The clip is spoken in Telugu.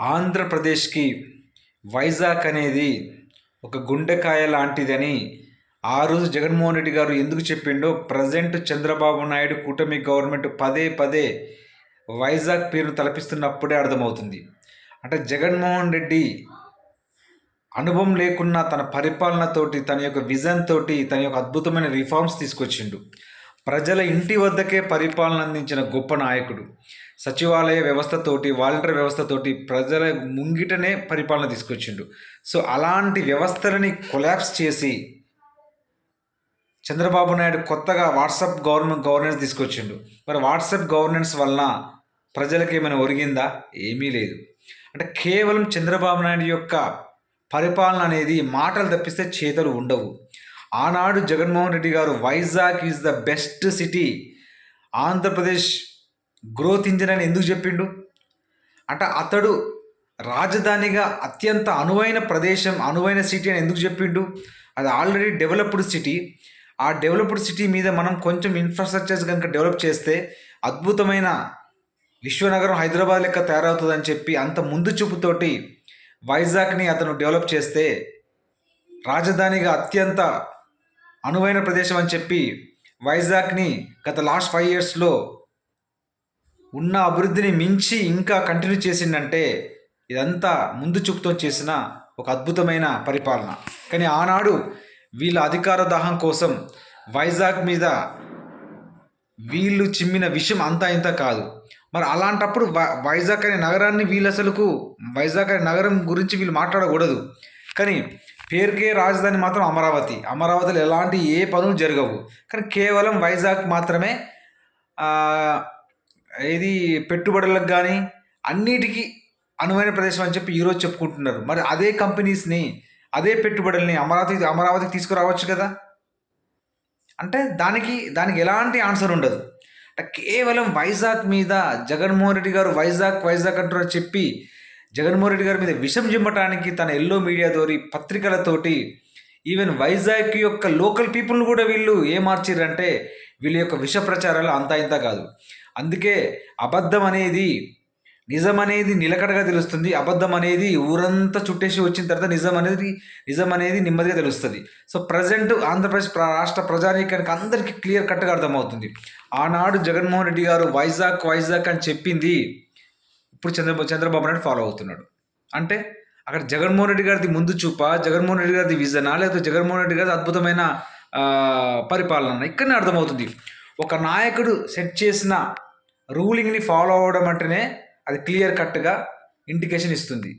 ఆంధ్రప్రదేశ్కి వైజాగ్ అనేది ఒక గుండెకాయ లాంటిదని ఆ రోజు జగన్మోహన్ రెడ్డి గారు ఎందుకు చెప్పిండో ప్రజెంట్ చంద్రబాబు నాయుడు కూటమి గవర్నమెంట్ పదే పదే వైజాగ్ పేరును తలపిస్తున్నప్పుడే అర్థమవుతుంది. అంటే జగన్మోహన్ రెడ్డి అనుభవం లేకున్నా తన పరిపాలనతోటి తన యొక్క విజన్ తోటి తన యొక్క అద్భుతమైన రిఫార్మ్స్ తీసుకొచ్చిండు. ప్రజల ఇంటి వద్దకే పరిపాలన అందించిన గొప్ప నాయకుడు. సచివాలయ వ్యవస్థతోటి వాలంటీర్ వ్యవస్థతోటి ప్రజల ముంగిటనే పరిపాలన తీసుకొచ్చిండు. సో అలాంటి వ్యవస్థలని కొలాప్స్ చేసి చంద్రబాబు నాయుడు కొత్తగా వాట్సాప్ గవర్నమెంట్ గవర్నెన్స్ తీసుకొచ్చిండు. మరి వాట్సాప్ గవర్నెన్స్ వలన ప్రజలకు ఏమైనా ఒరిగిందా? ఏమీ లేదు. అంటే కేవలం చంద్రబాబు నాయుడు యొక్క పరిపాలన అనేది మాటలు తప్పిస్తే చేతలు ఉండవు. ఆనాడు జగన్మోహన్ రెడ్డి గారు Vizag is the best city. Andhra Pradesh growth engine అని ఎందుకు చెప్పిండు? అంటే అతడు రాజధానిగా అత్యంత అనువైన ప్రదేశం అనువైన సిటీ అని ఎందుకు చెప్పిండు? అది ఆల్రెడీ డెవలప్డ్ సిటీ ఆ డెవలప్డ్ సిటీ మీద మనం కొంచెం ఇన్ఫ్రాస్ట్రక్చర్స్ కనుక డెవలప్ చేస్తే అద్భుతమైన విశ్వనగరం హైదరాబాద్ లెక్క తయారవుతుందని చెప్పి అంత ముందు చూపుతోటి వైజాగ్ని అతను డెవలప్ చేస్తే రాజధానిగా అత్యంత అనువైన ప్రదేశం అని చెప్పి వైజాగ్ని గత లాస్ట్ ఫైవ్ ఇయర్స్లో ఉన్న అభివృద్ధిని మించి ఇంకా కంటిన్యూ చేసిందంటే ఇదంతా ముందు చూపుతో చేసిన ఒక అద్భుతమైన పరిపాలన. కానీ ఆనాడు వీళ్ళ అధికార దాహం కోసం వైజాగ్ మీద వీళ్ళు చిమ్మిన విషయం అంతా ఇంత కాదు. మరి అలాంటప్పుడు వై- వైజాగ్ అనే నగరాన్ని వీళ్ళు అసలుకు వైజాగ్ అనే నగరం గురించి వీళ్ళు మాట్లాడకూడదు. కానీ పేరుకే రాజధాని మాత్రం అమరావతి. అమరావతిలో ఎలాంటి ఏ పనులు జరగవు. కానీ కేవలం వైజాగ్ మాత్రమే ఇది పెట్టుబడులకు కానీ అన్నిటికీ అనువైన ప్రదేశం అని చెప్పి ఈరోజు చెప్పుకుంటున్నారు. మరి అదే కంపెనీస్ని అదే పెట్టుబడుల్ని అమరావతి అమరావతికి తీసుకురావచ్చు కదా? అంటే దానికి దానికి ఎలాంటి ఆన్సర్ ఉండదు. అంటే కేవలం వైజాగ్ మీద జగన్మోహన్ రెడ్డి గారు వైజాగ్ వైజాగ్ అంటున్నారు చెప్పి జగన్మోహన్ రెడ్డి గారి మీద విషం జిమ్మటానికి తన ఎల్లో మీడియా తోటి పత్రికలతోటి ఈవెన్ వైజాగ్ యొక్క లోకల్ పీపుల్ని కూడా వీళ్ళు ఏ మార్చిర్రంటే వీళ్ళ యొక్క విష ప్రచారాలు అంతా ఇంత కాదు. అందుకే అబద్ధం అనేది నిజం అనేది నిలకడగా తెలుస్తుంది. అబద్ధం అనేది ఊరంతా చుట్టేసి వచ్చిన తర్వాత నిజం అనేది నిజం అనేది నెమ్మదిగా తెలుస్తుంది. సో ప్రజెంట్ ఆంధ్రప్రదేశ్ రాష్ట్ర ప్రజానీకానికి అందరికీ క్లియర్ కట్గా అర్థమవుతుంది. ఆనాడు జగన్మోహన్ రెడ్డి గారు వైజాగ్ వైజాగ్ అని చెప్పింది. ఇప్పుడు చంద్రబాబు చంద్రబాబు నాయుడు ఫాలో అవుతున్నాడు. అంటే అక్కడ జగన్మోహన్ రెడ్డి గారిది ముందు చూప జగన్మోహన్ రెడ్డి గారిది విజనా లేదా జగన్మోహన్ రెడ్డి గారిది అద్భుతమైన పరిపాలన. ఇక్కడనే అర్థమవుతుంది. ఒక నాయకుడు సెట్ చేసిన రూలింగ్ని ఫాలో అవ్వడం అంటేనే అది క్లియర్ కట్గా ఇండికేషన్ ఇస్తుంది.